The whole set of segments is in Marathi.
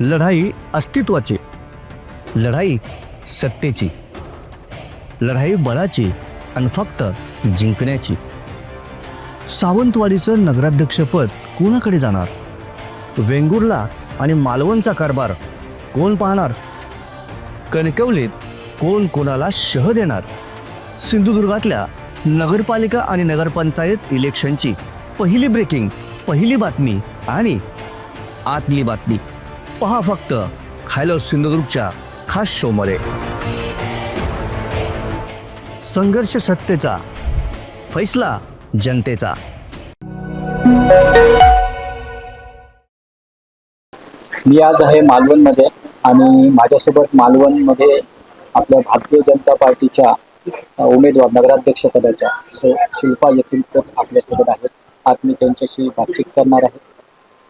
लढाई अस्तित्वाची लढाई सत्तेची लढाई बळाची आणि फक्त जिंकण्याची. सावंतवाडीचं नगराध्यक्षपद कोणाकडे जाणार? वेंगुर्ला आणि मालवणचा कारभार कोण पाहणार? कणकवलीत कोण कोणाला शह देणार? सिंधुदुर्गातल्या नगरपालिका आणि नगरपंचायत इलेक्शनची पहिली ब्रेकिंग पहिली बातमी आणि आतली बातमी. पहा फक्त. हॅलो सिंधुदुर्गच्या खास शोमध्ये संघर्ष सत्तेचा फैसला जनतेचा. मी आज आहे मालवणमध्ये आणि माझ्यासोबत मालवणमध्ये आपल्या भारतीय जनता पार्टीच्या उमेदवार नगराध्यक्षपदाच्या सो शिल्पा येथील पद आपल्यासोबत आहेत. आज मी त्यांच्याशी बातचीत करणार आहे.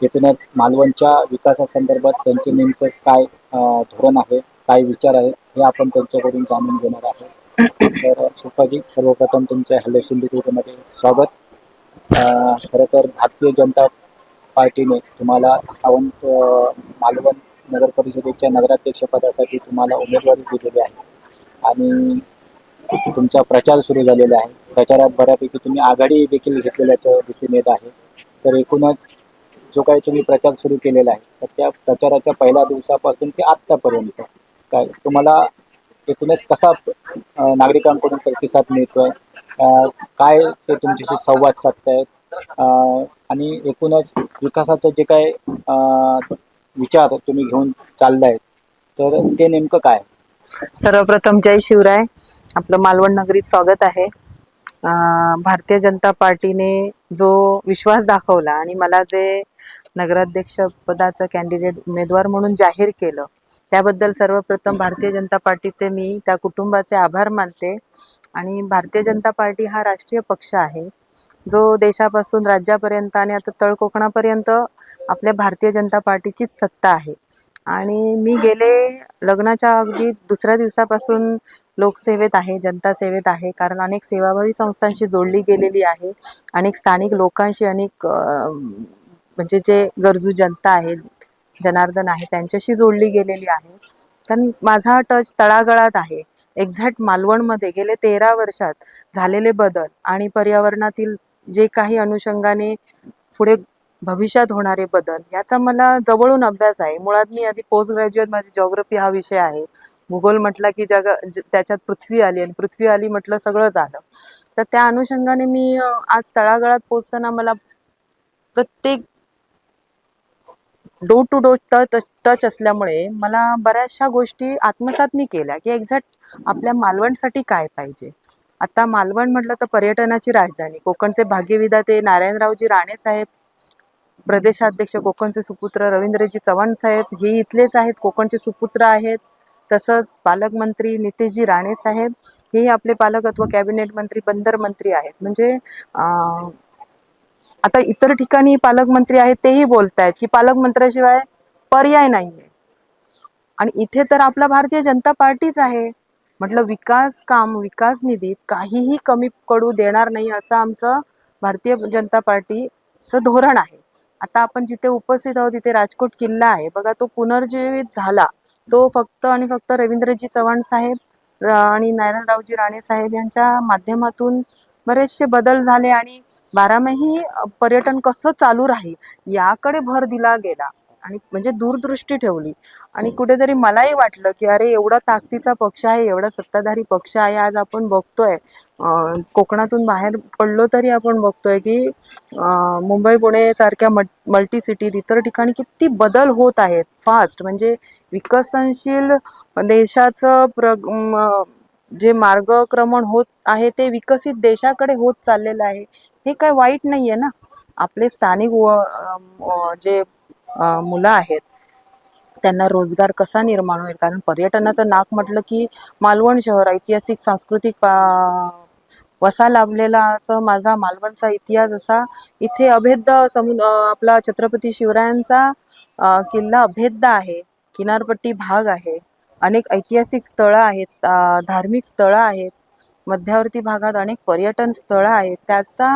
एकूणच मालवणच्या विकासासंदर्भात त्यांचे नेमकं काय धोरण आहे काय विचार आहे हे आपण त्यांच्याकडून जाणून घेणार आहोत. तर शिल्पाजी सर्वप्रथम तुमच्या हॅलो सिंधुदुर्गमध्ये स्वागत. खरं तर भारतीय जनता पार्टीने तुम्हाला सावंत मालवण नगर परिषदेच्या नगराध्यक्षपदासाठी तुम्हाला उमेदवारी दिलेली आहे. आणि तुमचा प्रचार सुरू झालेला आहे. प्रचारात बऱ्यापैकी तुम्ही आघाडी देखील घेतलेल्याचं दिसून येत आहे. तर एकूणच जो काही तुम्ही प्रचार सुरू केलेला आहे तर त्या प्रचाराच्या पहिल्या दिवसापासून ते आत्तापर्यंत काय तुम्हाला एकूणच कसा नागरिकांकडून प्रतिसाद मिळतोय? काय ते तुमच्याशी संवाद साधतायत आणि एकूणच विकासाचं जे काय विचार तुम्ही घेऊन चाललाय तर ते नेमकं काय? सर्वप्रथम जय शिवराय. आपलं मालवण नगरीत स्वागत आहे. भारतीय जनता पार्टीने जो विश्वास दाखवला आणि मला जे नगराध्यक्ष पदाचं कॅन्डिडेट उमेदवार म्हणून जाहीर केलं. त्याबद्दल सर्वप्रथम भारतीय जनता पार्टीचे मी त्या कुटुंबाचे आभार मानते. आणि भारतीय जनता पार्टी हा राष्ट्रीय पक्ष आहे. जो देशापासून राज्यापर्यंत आणि आता तळकोकणापर्यंत आपल्या भारतीय जनता पार्टीचीच सत्ता आहे. आणि मी गेले लग्नाच्या अगदी दुसऱ्या दिवसापासून लोकसेवेत आहे जनता सेवेत आहे. कारण अनेक सेवाभावी संस्थांशी जोडली गेलेली आहे. अनेक स्थानिक लोकांशी अनेक म्हणजे जे गरजू जनता आहे जनार्दन आहे त्यांच्याशी जोडली गेलेली आहे. कारण माझा टच तळागळात आहे. एक्झॅक्ट मालवणमध्ये गेले तेरा वर्षात झालेले बदल आणि पर्यावरणातील जे काही अनुषंगाने पुढे भविष्यात होणारे बदल याचा मला जवळून अभ्यास आहे. मुळात मी आधी पोस्ट ग्रॅज्युएट माझी जॉग्रफी हा विषय आहे. भूगोल म्हटला की जग त्याच्यात पृथ्वी आली आणि पृथ्वी आली म्हटलं सगळं झालं. तर त्या अनुषंगाने मी आज तळागाळात पोचताना मला प्रत्येक door to door touch touch असल्यामुळे मला बऱ्याचशा गोष्टी आत्मसात मी केल्या की एक्झॅक्ट आपल्या मालवणसाठी काय पाहिजे. आता मालवण म्हटलं तर पर्यटनाची राजधानी कोकणचे भाग्यविधाते नारायणरावजी राणे साहेब प्रदेशाध्यक्ष कोकणचे सुपुत्र रवींद्रजी चव्हाण साहेब हे इथलेच आहेत कोकणचे सुपुत्र आहेत. तसंच पालकमंत्री नितेशजी राणे साहेब हे आपले पालकत्व कॅबिनेट मंत्री बंदर मंत्री आहेत. म्हणजे आता इतर ठिकाणी पालकमंत्री आहेत तेही बोलतायत की पालकमंत्र्याशिवाय पर्याय नाहीये. आणि इथे तर आपला भारतीय जनता पार्टीच आहे. म्हटलं विकास काम विकास निधीत काहीही कमी पडू देणार नाही असं आमचं भारतीय जनता पार्टीचं धोरण आहे. आता आपण जिथे उपस्थित आहोत तिथे राजकोट किल्ला आहे. बघा तो पुनर्जीवित झाला. तो फक्त आणि फक्त रवींद्रजी चव्हाण साहेब आणि नारायणरावजी राणे साहेब यांच्या माध्यमातून बरेचसे बदल झाले आणि बारामाही पर्यटन कसं चालू राहील याकडे भर दिला गेला आणि म्हणजे दूरदृष्टी ठेवली. आणि कुठेतरी मलाही वाटलं की अरे एवढा ताकदीचा पक्ष आहे एवढा सत्ताधारी पक्ष आहे आज आपण बघतोय. कोकणातून बाहेर पडलो तरी आपण बघतोय की मुंबई पुणे सारख्या मल्टी सिटीत इतर ठिकाणी किती बदल होत आहेत. फास्ट म्हणजे विकसनशील देशाचं प्र जे मार्गक्रमण होत आहे ते विकसित देशाकडे होत चाललेलं आहे. हे काय वाईट नाहीये ना? आपले स्थानिक व- जे मुलं आहेत त्यांना रोजगार कसा निर्माण होईल? कारण पर्यटनाचं नाक म्हटलं की मालवण शहर ऐतिहासिक सांस्कृतिक वसा लाभलेला असं माझा मालवणचा इतिहास असा इथे अभेद्य समु आपला छत्रपती शिवरायांचा किल्ला अभेद्य आहे. किनारपट्टी भाग आहे. अनेक ऐतिहासिक स्थळं आहेत धार्मिक स्थळं आहेत मध्यावर्ती भागात अनेक पर्यटन स्थळं आहेत. त्याचा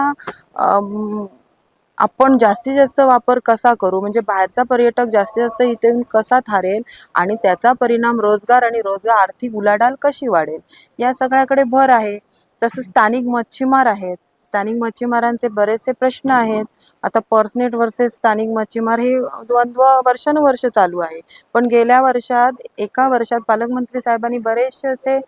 आपण जास्तीत जास्त वापर कसा करू? म्हणजे बाहेरचा पर्यटक जास्तीत जास्त इथे कसा थारेल आणि त्याचा परिणाम रोजगार आणि रोजगार आर्थिक उलाढाल कशी वाढेल? या सगळ्याकडे भर आहे. तसंच स्थानिक मच्छीमार आहेत. स्थानिक मच्छीमारांचे बरेचसे प्रश्न आहेत. आता पर्सनेट वर्सेस स्थानिक मच्छीमार हे द्वंद्व वर्षानुवर्ष चालू आहे. पण गेल्या वर्षात एका वर्षात पालकमंत्री साहेबांनी बरेचसे असे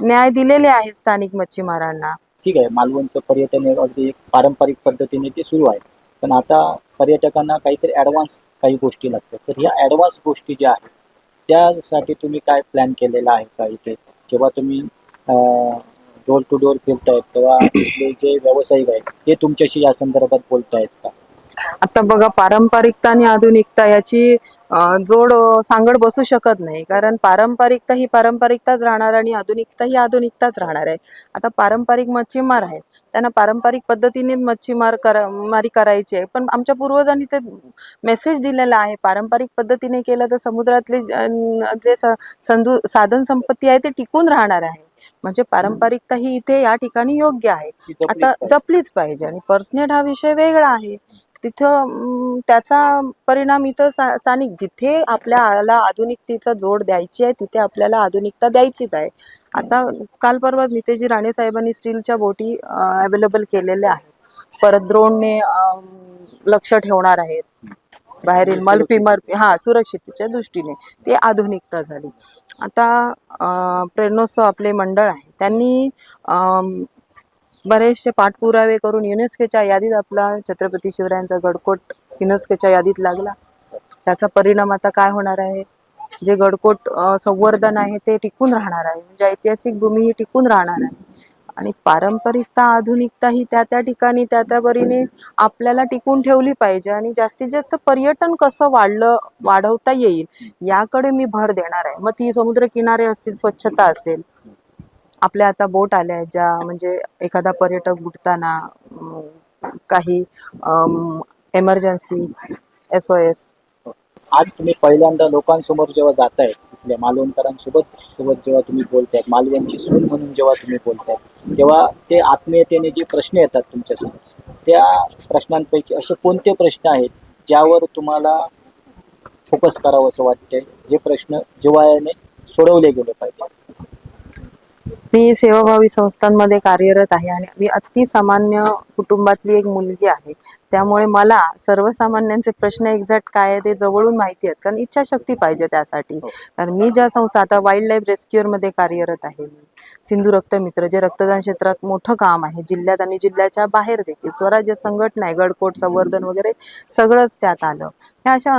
न्याय दिलेले आहेत स्थानिक मच्छीमारांना. ठीक आहे मालवणचं पर्यटन हे अगदी एक पारंपरिक पद्धतीने ते सुरू आहे. पण आता पर्यटकांना काहीतरी ॲडव्हान्स काही गोष्टी लागतात. तर ह्या ॲडव्हान्स गोष्टी ज्या आहेत त्यासाठी तुम्ही काय प्लॅन केलेला आहे का इथे? जेव्हा तुम्ही डोर टू डोर फिरतायत तेव्हा इथले जे व्यावसायिक आहेत ते तुमच्याशी या संदर्भात बोलतायत का? आता बघा पारंपरिकता आणि आधुनिकता याची अं, जोड अं, सांगड बसू शकत नाही. कारण पारंपरिकता ही पारंपरिकताच राहणार आणि आधुनिकता ही आधुनिकताच राहणार आहे. आता पारंपरिक मच्छीमार आहेत. त्यांना पारंपरिक पद्धतीने मच्छीमार करा मारी करायची आहे. पण आमच्या पूर्वजांनी ते मेसेज दिलेला आहे. पारंपरिक पद्धतीने केलं तर समुद्रातले अं, जे स- संधू साधन संपत्ती आहे ते टिकून राहणार आहे. म्हणजे पारंपरिकता ही इथे या ठिकाणी योग्य आहे. आता. जपलीच पाहिजे आणि पर्सनेट हा विषय वेगळा आहे. तिथं त्याचा परिणाम इथं स्थानिक जिथे आपल्याला आधुनिकतेचा जोड द्यायची आहे तिथे आपल्याला आधुनिकता द्यायचीच आहे. आता काल परवाच नितेशजी राणे साहेबांनी स्टीलच्या बोटी अवेलेबल केलेल्या आहेत. परत द्रोणने लक्ष ठेवणार आहेत. बाहेरील मलपिमर हा सुरक्षिततेच्या दृष्टीने ते आधुनिकता झाली. आता प्रेरणोत्सव आपले मंडळ आहे. त्यांनी बरेचसे पाठपुरावे करून युनेस्कोच्या यादीत आपला छत्रपती शिवरायांचा गडकोट युनेस्कोच्या यादीत लागला. त्याचा परिणाम आता काय होणार आहे? जे गडकोट संवर्धन आहे ते टिकून राहणार आहे. म्हणजे ऐतिहासिक भूमी ही टिकून राहणार आहे. आणि पारंपरिकता आधुनिकता ही त्या त्या ठिकाणी त्या त्या परीने आपल्याला टिकून ठेवली पाहिजे आणि जास्तीत जास्त पर्यटन कसं वाढलं वाढवता येईल याकडे मी भर देणार आहे. मग ती समुद्र किनारे असतील स्वच्छता असेल. आपल्या आता बोट आल्या आहेत ज्या म्हणजे एखादा पर्यटक बुडताना काही एमर्जन्सी एस ओ एस आज तुम्ही पहिल्यांदा लोकांसमोर जेव्हा जाताय तिथल्या मालवणकरांसोबत सोबत जेव्हा तुम्ही बोलतायत मालवणची सून म्हणून जेव्हा तुम्ही बोलतायत तेव्हा ते आत्मीयतेने जे प्रश्न येतात तुमच्यासमोर त्या प्रश्नांपैकी असे कोणते प्रश्न आहेत ज्यावर तुम्हाला फोकस करावं असं वाटतंय? हे प्रश्न जिव्हाळ्याने सोडवले गेले पाहिजे. मी सेवाभावी संस्थांमध्ये कार्यरत आहे आणि मी अतिसामान्य कुटुंबातली एक मुलगी आहे. त्यामुळे मला सर्वसामान्यांचे प्रश्न एक्झॅक्ट काय आहे ते जवळून माहिती आहेत कारण इच्छाशक्ती पाहिजे त्यासाठी. कारण मी ज्या संस्था आता वाईल्ड लाईफ रेस्क्युअरमध्ये कार्यरत आहे. सिंधू रक्तमित्र जे रक्तदान क्षेत्रात मोठं काम आहे जिल्ह्यात आणि जिल्ह्याच्या बाहेर देखील. स्वराज्य संघटना आहे गडकोट संवर्धन वगैरे सगळंच त्यात आलं. ह्या अशा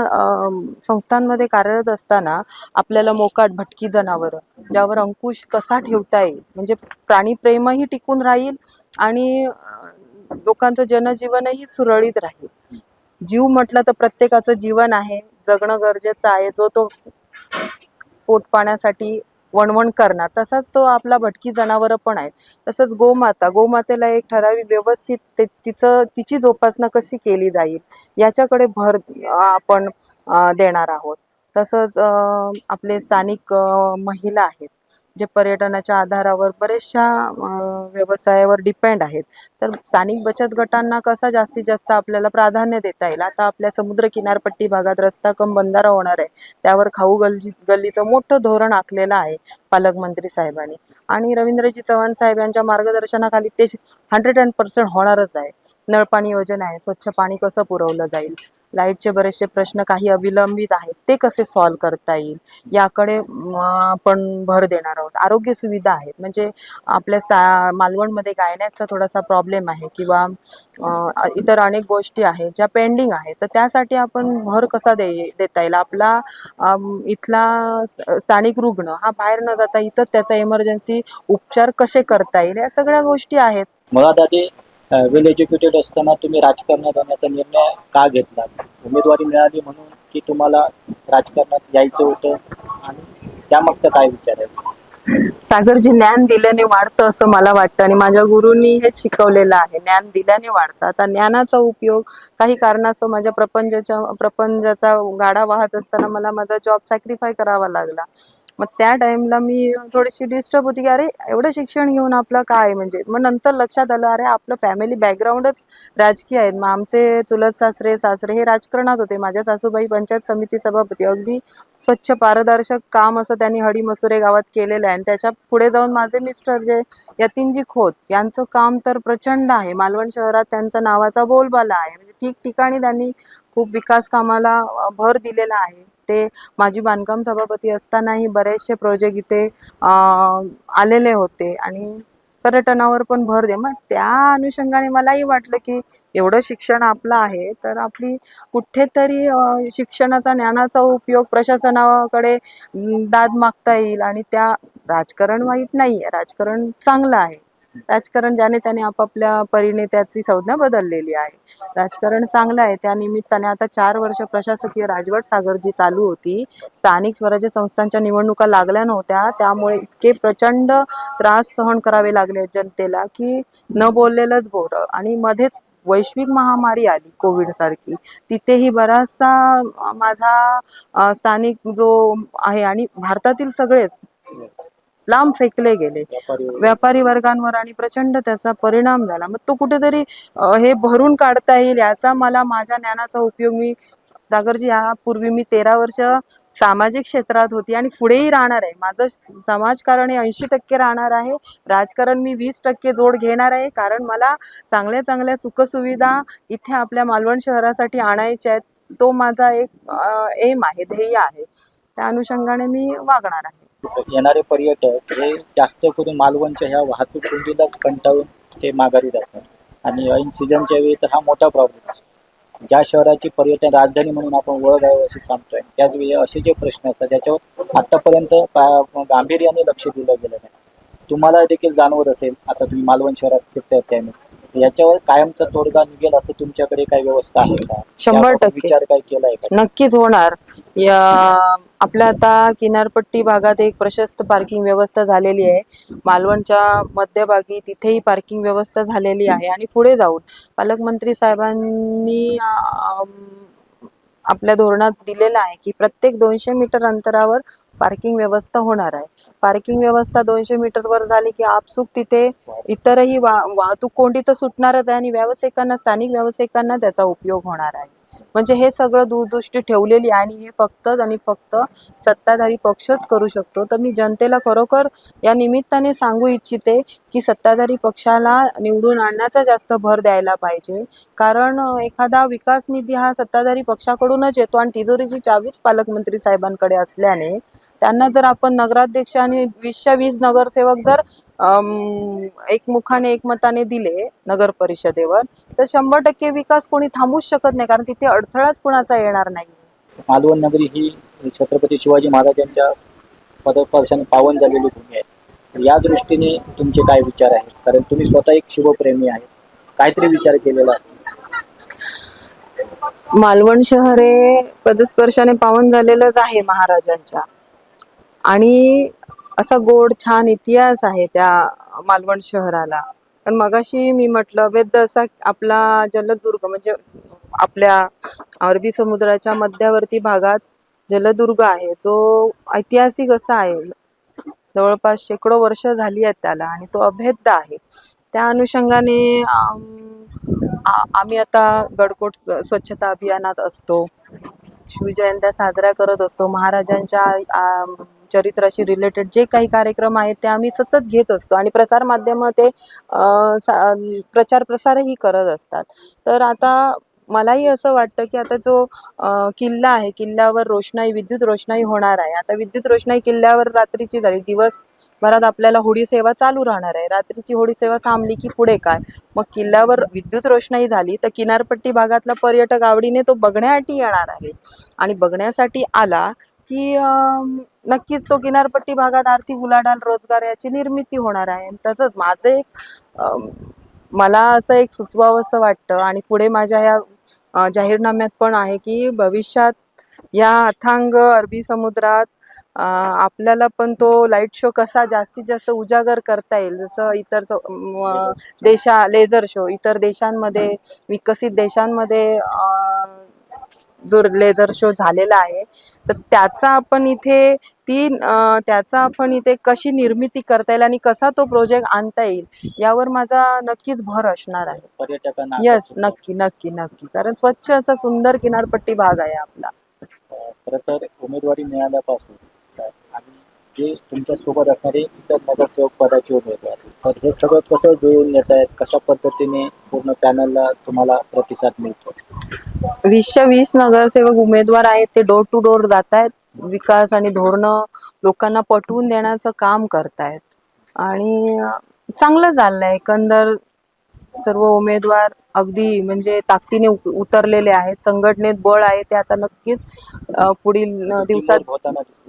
संस्थांमध्ये कार्यरत असताना आपल्याला मोकाट भटकी जनावरं ज्यावर अंकुश कसा ठेवता येईल? म्हणजे प्राणीप्रेमही टिकून राहील आणि लोकांचं जनजीवनही सुरळीत राहील. जीव म्हटलं तर प्रत्येकाचं जीवन आहे. जगणं गरजेचं आहे. जो तो पोट पाण्यासाठी वणवण करणार तसाच तो आपला भटकी जनावरं पण आहेत. तसंच गोमाता गोमातेला एक ठराविक व्यवस्थित ते तिचं तिची जोपासना कशी केली जाईल याच्याकडे भर आपण देणार आहोत. तसंच आपले स्थानिक महिला आहेत. जे पर्यटनाच्या आधारावर बऱ्याचशा व्यवसायावर डिपेंड आहेत. तर स्थानिक बचत गटांना कसा जास्तीत जास्त आपल्याला प्राधान्य देता येईल? आता आपल्या समुद्र किनारपट्टी भागात रस्ता कम बंधारा होणार आहे. त्यावर खाऊ गल्ली गल्लीचं मोठं धोरण आखलेलं आहे पालकमंत्री साहेबांनी. आणि रवींद्रजी चव्हाण साहेब यांच्या मार्गदर्शनाखाली ते हंड्रेड अँड पर्सेंट होणारच आहे. नळपाणी योजना आहे. स्वच्छ पाणी कसं पुरवलं जाईल? लाईटचे बरेचसे प्रश्न काही अविलंबित आहेत. ते कसे सॉल्व्ह करता येईल? याकडे आपण भर देणार आहोत. आरोग्य सुविधा आहेत. म्हणजे आपल्या मालवणमध्ये गायण्याचा थोडासा प्रॉब्लेम आहे किंवा इतर अनेक गोष्टी आहेत ज्या पेंडिंग आहेत. तर त्यासाठी आपण भर कसा दे देता येईल? आपला इथला स्थानिक रुग्ण हा बाहेर न जाता इथं त्याचा इमर्जन्सी उपचार कसे करता येईल? या सगळ्या गोष्टी आहेत. मुळात आधी वेल एज्युकेटेड असताना तुम्ही राजकारणात येण्याचा निर्णय का घेतला? उमेदवारी मिळाली म्हणून की तुम्हाला राजकारणात यायचं होतं? आणि त्यामागचं काय विचार आहे? सागरजी ज्ञान दिल्याने वाढतं असं मला वाटतं आणि माझ्या गुरुंनी हेच शिकवलेलं आहे. ज्ञान दिल्याने वाढतं. आता ज्ञानाचा उपयोग काही कारणास्तव माझ्या प्रपंचाच्या प्रपंचाचा गाडा वाहत असताना मला माझा जॉब सॅक्रिफाय करावा लागला. मग त्या टाइमला मी थोडीशी डिस्टर्ब होती की अरे एवढं शिक्षण घेऊन आपलं काय? म्हणजे मग नंतर लक्षात आलं अरे आपलं फॅमिली बॅकग्राऊंडच राजकीय आहेत. मग आमचे चुलत सासरे सासरे हे राजकारणात होते. माझ्या सासूबाई पंचायत समिती सभापती. अगदी स्वच्छ पारदर्शक काम असं त्यांनी हडी मसुरे गावात केलेलं आहे. आणि त्याच्या पुढे जाऊन माझे मिस्टर जे यतीनजी खोत यांचं काम तर प्रचंड आहे. मालवण शहरात त्यांचा नावाचा बोलबाला आहे. म्हणजे ठिकठिकाणी त्यांनी खूप विकास कामाला भर दिलेला आहे. ते माझी बांधकाम सभापती असतानाही बरेचसे प्रोजेक्ट इथे आलेले होते. आणि पर्यटनावर पण भर दे. मग त्या अनुषंगाने मलाही वाटलं की एवढं शिक्षण आपलं आहे तर आपली कुठेतरी शिक्षणाचा ज्ञानाचा उपयोग प्रशासनाकडे दाद मागता येईल. आणि त्या राजकारण वाईट नाही आहे राजकारण चांगलं आहे. राजकारण ज्याने त्याने आपापल्या परीने त्याची संज्ञा बदललेली आहे. राजकारण चांगलं आहे. त्या निमित्ताने आता चार वर्ष प्रशासकीय राजवट सागर जी चालू होती. स्थानिक स्वराज्य संस्थांच्या निवडणुका लागल्या नव्हत्या. त्यामुळे इतके प्रचंड त्रास सहन करावे लागले जनतेला की न बोललेलंच बोर. आणि मध्येच वैश्विक महामारी आली कोविड सारखी. तिथेही बराचसा माझा स्थानिक जो आहे आणि भारतातील सगळेच लांब फेकले गेले. व्यापारी वर्गांवर आणि प्रचंड त्याचा परिणाम झाला. मग तो कुठेतरी हे भरून काढता येईल याचा मला माझ्या ज्ञानाचा उपयोग मी जागरजी यापूर्वी मी तेरा वर्ष सामाजिक क्षेत्रात होती आणि पुढेही राहणार आहे. माझं समाजकारण हे ऐंशी टक्के राहणार आहे. राजकारण मी वीस टक्के जोड घेणार आहे. कारण मला चांगल्या चांगल्या सुखसुविधा इथे आपल्या मालवण शहरासाठी आणायच्या आहेत. तो माझा एक एम आहे ध्येय आहे. त्या अनुषंगाने मी वागणार आहे. येणारे पर्यटक हे जास्त करून मालवणच्या ह्या वाहतूक कोंडीलाच कंटाळून ते माघारी जातात. आणि ऐन सीझनच्या वेळी तर हा मोठा प्रॉब्लेम असतो. ज्या शहराची पर्यटन राजधानी म्हणून आपण ओळख आहे असे सांगतोय. त्याच वेळी असे जे प्रश्न असतात त्याच्यावर आतापर्यंत गांभीर्याने लक्ष दिलं गेलं नाही. तुम्हाला देखील जाणवत असेल आता तुम्ही मालवण शहरात फिरताय त्याने. याच्यावर कायमचा तोडगा निघेल असं तुमच्याकडे काही व्यवस्था आहे का? शंभर टक्के. विचार काय केलाय का? नक्कीच होणार. या आपल्या आता किनारपट्टी भागात एक प्रशस्त पार्किंग व्यवस्था झालेली आहे. मालवणच्या मध्यभागी तिथेही पार्किंग व्यवस्था झालेली आहे आणि पुढे जाऊन पालकमंत्री साहेबांनी अं, आपल्या धोरणात दिलेलं आहे की प्रत्येक दोनशे मीटर अंतरावर पार्किंग व्यवस्था होणार आहे. पार्किंग व्यवस्था दोनशे मीटर वर झाली की आपसूक तिथे इतरही वाहतूक कोंडी तर सुटणारच आहे आणि व्यावसायिकांना स्थानिक व्यावसायिकांना त्याचा उपयोग होणार आहे. म्हणजे हे सगळं दूरदृष्टी ठेवलेली आहे आणि हे फक्त आणि फक्त सत्ताधारी पक्षच करू शकतो. तर मी जनतेला खरोखर या निमित्ताने सांगू इच्छिते की सत्ताधारी पक्षाला निवडून आणण्याचा जास्त भर द्यायला पाहिजे. कारण एखादा विकास निधी हा सत्ताधारी पक्षाकडूनच येतो आणि तिजोरीची चावीच पालकमंत्री साहेबांकडे असल्याने त्यांना जर आपण नगराध्यक्ष आणि वीसच्या वीस नगरसेवक जर एकमुखाने एकमताने दिले नगर परिषदेवर तर शंभर टक्के विकास कोणी थांबूच शकत नाही कारण तिथे अडथळाच कुणाचा येणार नाही. मालवण नगरी ही छत्रपती शिवाजी महाराजांच्या पदस्पर्शाने पावन झालेली भूमी आहे. या दृष्टीने तुमचे काय विचार आहेत? कारण तुम्ही स्वतः एक शिवप्रेमी आहे. काहीतरी विचार केलेला असतो मालवण शहर हे पदस्पर्शाने पावन झालेलंच आहे महाराजांच्या. आणि असा गोड छान इतिहास आहे त्या मालवण शहराला. पण मगाशी मी म्हटलं वेद असा आपला जलदुर्ग म्हणजे आपल्या अरबी समुद्राच्या मध्यवर्ती भागात जलदुर्ग आहे. जो ऐतिहासिक असा आहे. जवळपास शेकडो वर्ष झाली आहेत त्याला आणि तो अभेद्य आहे. त्या अनुषंगाने आम्ही आता गडकोट स्वच्छता अभियानात असतो. शिवजयंत्या साजऱ्या करत असतो. महाराजांच्या चरित्राशी रिलेटेड जे काही कार्यक्रम आहेत ते आम्ही सतत घेत असतो. आणि प्रसार माध्यम ते प्रचार प्रसारही करत असतात. तर आता मलाही असं वाटतं की आता जो किल्ला आहे किल्ल्यावर रोषणाई विद्युत रोषणाई होणार आहे. आता विद्युत रोषणाई किल्ल्यावर रात्रीची झाली. दिवसभरात आपल्याला होडी सेवा चालू राहणार आहे. रात्रीची होडी सेवा थांबली की पुढे काय? मग किल्ल्यावर विद्युत रोषणाई झाली तर किनारपट्टी भागातला पर्यटक आवडीने तो बघण्यासाठी येणार आहे. आणि बघण्यासाठी आला की नक्कीच तो किनारपट्टी भागात आर्थिक उलाढाल रोजगार याची निर्मिती होणार आहे. तसंच माझं एक मला असं एक सुचवावंसं वाटतं आणि पुढे माझ्या ह्या जाहीरनाम्यात पण आहे की भविष्यात या अथांग अरबी समुद्रात आपल्याला पण तो लाइट शो कसा जास्तीत जास्त उजागर करता येईल. जसं इतर देशा लेझर शो इतर देशांमध्ये विकसित देशांमध्ये जो लेझर शो झालेला आहे तर त्याचा आपण इथे ती त्याचा आपण इथे कशी निर्मिती करता येईल आणि कसा तो प्रोजेक्ट आणता येईल यावर माझा नक्कीच भर असणार आहे. पर्यटकांना येस. नक्की नक्की नक्की. कारण स्वच्छ असा सुंदर किनारपट्टी भाग आहे आपला. खरं तर उमेदवारी मिळाल्यापासून आणि जे तुमच्यासोबत असणारे इतर नगरसेवक पदाचे उमेदवार तर हे सगळं कसं जुळून येत आहेत कशा पद्धतीने पूर्ण पॅनलला तुम्हाला प्रतिसाद मिळतो? वीसच्या वीस नगरसेवक उमेदवार आहेत ते डोर टू डोर जात आहेत विकास आणि धोरणं लोकांना पटवून देण्याचं काम करतायत. आणि चांगलं चाललंय. एकंदर सर्व उमेदवार अगदी म्हणजे ताकदीने उतरलेले आहेत संघटनेत बळ आहे ते आता नक्कीच पुढील दिवसात.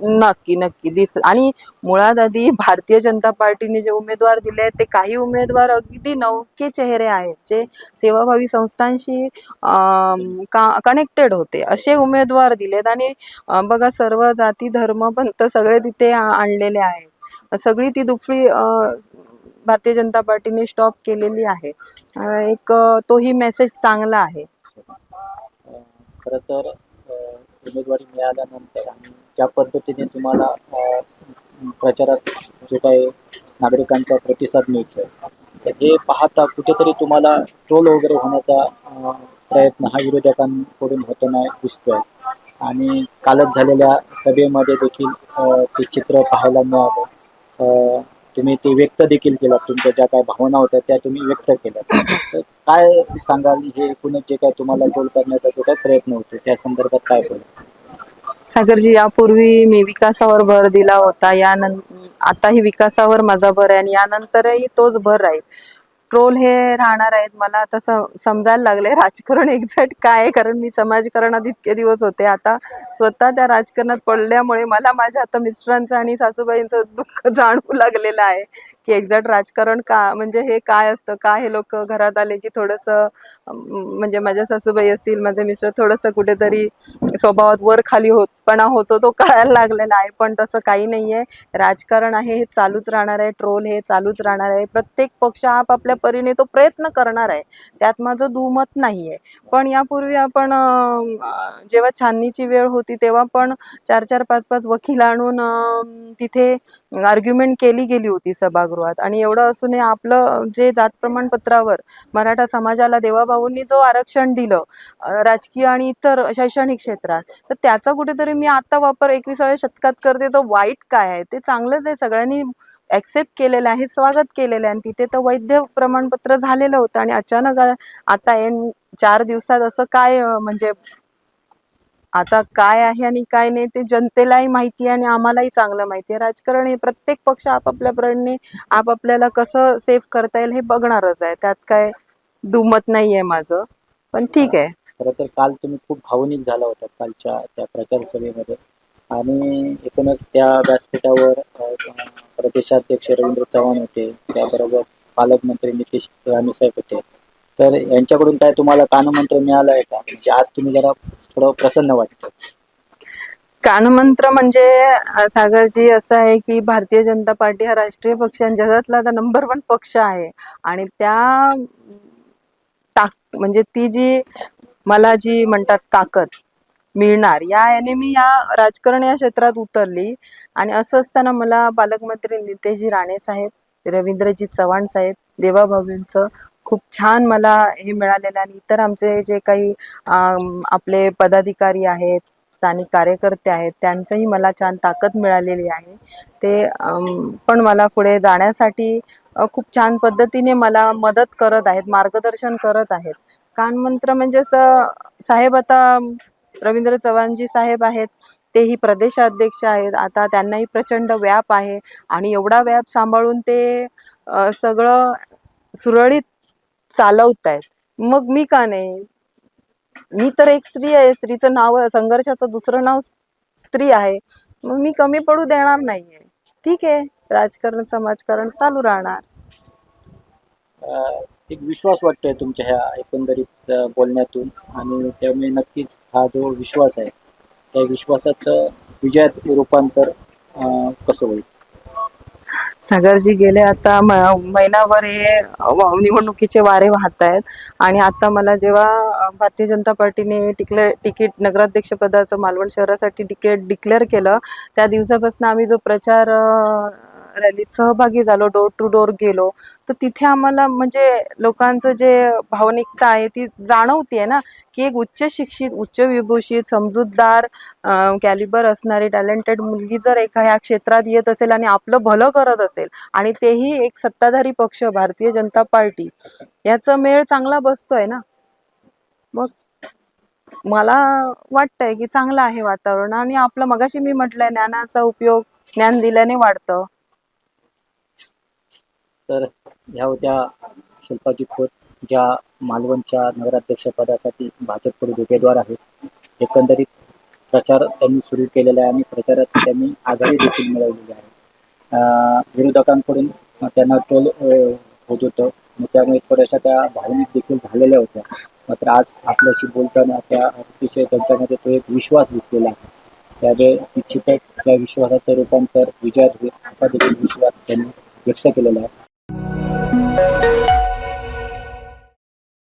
नक्की नक्की दिस आणि मुळात आधी भारतीय जनता पार्टीने जे उमेदवार दिले आहेत ते काही उमेदवार अगदी नौके चेहरे आहेत जे सेवाभावी संस्थांशी कनेक्टेड होते असे उमेदवार दिलेत आणि बघा सर्व जाती धर्म पंथ सगळे तिथे आणलेले आहेत सगळी ती दुफळी भारतीय जनता पार्टीने स्टॉप केलेली आहे. एक तोही मेसेज चांगला आहे. अ, खरं तर उमेदवारी मिळाल्यानंतर आणि ज्या पद्धतीने तुम्हाला प्रचारात जो काही नागरिकांचा प्रतिसाद मिळतोय तर हे पाहता कुठेतरी तुम्हाला ट्रोल वगैरे होण्याचा प्रयत्न हा विरोधकांकडून होताना दिसतोय. आणि कालच झालेल्या सभेमध्ये देखील ते चित्र पाहायला मिळालं. तुम्ही ते व्यक्त देखील केलात तुमच्या ज्या काय भावना होत्या त्या तुम्ही व्यक्त केल्या. तर काय सांगाल? हे एकूणच जे काय तुम्हाला गोल करण्याचा जो काय प्रयत्न होतो त्या संदर्भात काय बोल सागरजी यापूर्वी मी विकासावर भर दिला होता. यानंतर आताही विकासावर माझा भर आहे आणि यानंतरही तोच भर राहील. ट्रोल हे राहणार आहेत. मला आता समजायला लागले राजकारण एक्झॅक्ट काय कारण मी समाजकारणात इतके दिवस होते. आता स्वतः त्या राजकारणात पडल्यामुळे मला माझ्या आता मिस्टरांचं आणि सासूबाईंचं दुःख जाणवू लागलेलं आहे. की एक्झॅक्ट राजकारण का म्हणजे हे काय असतं? का हे लोक घरात आले की थोडंसं म्हणजे माझ्या सासूबाई असतील माझे मिस्टर थोडंसं कुठेतरी स्वभावात वर खाली होतपणा होतो तो कळायला लागलेला आहे. पण तसं काही नाही आहे राजकारण आहे हे चालूच राहणार आहे. ट्रोल हे चालूच राहणार आहे. प्रत्येक पक्ष आपापल्या परीने तो प्रयत्न करणार आहे. त्यात माझं दुमत नाही आहे पण यापूर्वी आपण जेव्हा छाननीची वेळ होती तेव्हा पण चार चार पाच पाच वकील आणून तिथे आर्ग्युमेंट केली गेली होती सभागृहात. आणि एवढं असूनही आपलं जे जात प्रमाणपत्रावर मराठा समाजाला देवाभाऊंनी जो आरक्षण दिलं राजकीय आणि इतर शैक्षणिक क्षेत्रात तर त्याचा कुठेतरी मी आता वापर एकविसाव्या शतकात करते तर वाईट काय आहे? ते चांगलंच आहे. सगळ्यांनी ऍक्सेप्ट केलेलं आहे स्वागत केलेलं आहे. आणि तिथे तर वैद्य प्रमाणपत्र झालेलं होतं. आणि अचानक आता एन चार दिवसात असं काय म्हणजे आता काय आहे आणि काय नाही ते जनतेलाही माहिती आहे आणि आम्हालाही चांगलं माहिती आहे. राजकारण हे प्रत्येक पक्ष आपापल्या प्रणे आपापल्याला कसं सेफ करता येईल हे बघणारच आहे. त्यात काय दुमत नाही आहे माझं. पण ठीक आहे. खरं तर काल तुम्ही खूप भावनिक झाला होता कालच्या त्या प्रचार सभेमध्ये. आणि एकूणच त्या व्यासपीठावर प्रदेशाध्यक्ष रवींद्र चव्हाण होते. त्याबरोबर पालकमंत्री नितीश राणे साहेब होते. तर यांच्याकडून काय तुम्हाला कानमंत्र मिळालं आहे का? म्हणजे आज तुम्ही जरा थोडं प्रसन्न वाटतं. कानमंत्र म्हणजे सागरजी असं आहे की भारतीय जनता पार्टी हा राष्ट्रीय पक्ष आणि जगातला आता नंबर वन पक्ष आहे. आणि त्या ताक म्हणजे ती जी मला जी म्हणतात ताकद मिळणार या याने मी या राजकारण या क्षेत्रात उतरली. आणि असं असताना मला पालकमंत्री नितेशजी राणे साहेब रवींद्रजी चव्हाण साहेब देवाभाऊंचं खूप छान मला हे मिळालेलं आणि इतर आमचे जे काही आपले पदाधिकारी आहेत स्थानिक कार्यकर्ते आहेत त्यांचंही मला छान ताकद मिळालेली आहे. ते पण मला पुढे जाण्यासाठी खूप छान पद्धतीने मला मदत करत आहेत मार्गदर्शन करत आहेत. कानमंत्र म्हणजे स- साहेब आता रवींद्र चव्हाणजी साहेब आहेत तेही प्रदेशाध्यक्ष आहेत आता त्यांनाही प्रचंड व्याप आहे आणि एवढा व्याप सांभाळून ते सगळं सुरळीत चालवतायत. मग मी का नाही? मी तर एक स्त्री आहे स्त्रीचं नाव संघर्षाचं दुसरं नाव स्त्री आहे. मग मी कमी पडू देणार नाहीये. ठीक आहे राजकारण समाजकारण चालू राहणार. एक विश्वास वाटतोय तुमच्या ह्या एकंदरीत बोलण्यातून. आणि त्यामुळे नक्कीच हा जो विश्वास आहे त्या विश्वासाचं विजयात रूपांतर कसं होईल? सागरजी गेले आता म- महिनाभर हे निवडणुकीचे वारे वाहत आहेत आणि आता मला जेव्हा भारतीय जनता पार्टीने टिकले तिकीट नगराध्यक्षपदाचं मालवण शहरासाठी तिकीट डिक्लेअर केलं त्या दिवसापासून आम्ही जो प्रचार रॅलीत सहभागी झालो डोर टू डोर गेलो. तर तिथे आम्हाला म्हणजे लोकांचं जे भावनिकता आहे ती जाणवते ना की एक उच्च शिक्षित उच्च विभूषित समजूतदार कॅलिबर असणारी टॅलेंटेड मुलगी जर एका ह्या क्षेत्रात येत असेल आणि आपलं भलं करत असेल आणि तेही एक सत्ताधारी पक्ष भारतीय जनता पार्टी याचा मेळ चांगला बसतोय ना. मग मला वाटतंय की चांगलं आहे वातावरण आणि आपलं मगाशी मी म्हटलंय ज्ञानाचा उपयोग ज्ञान दिल्याने वाढतं. तर ह्या होत्या शिल्पाजी खोत ज्या मालवणच्या नगराध्यक्षपदासाठी भाजपकडून उमेदवार आहेत. एकंदरीत प्रचार त्यांनी सुरू केलेला आहे आणि प्रचारात त्यांनी आघाडी देखील मिळवलेली आहे. विरोधकांकडून त्यांना टोल होत होतं. मग त्यामुळे थोड्याशा त्या भावनिक देखील झालेल्या होत्या. मात्र आज आपल्याशी बोलताना त्या अतिशय त्यांच्यामध्ये तो एक विश्वास दिसलेला आहे. त्यामुळे निश्चितच त्या विश्वासाचं रूपांतर विजयात होईल असा देखील विश्वास त्यांनी व्यक्त केलेला आहे.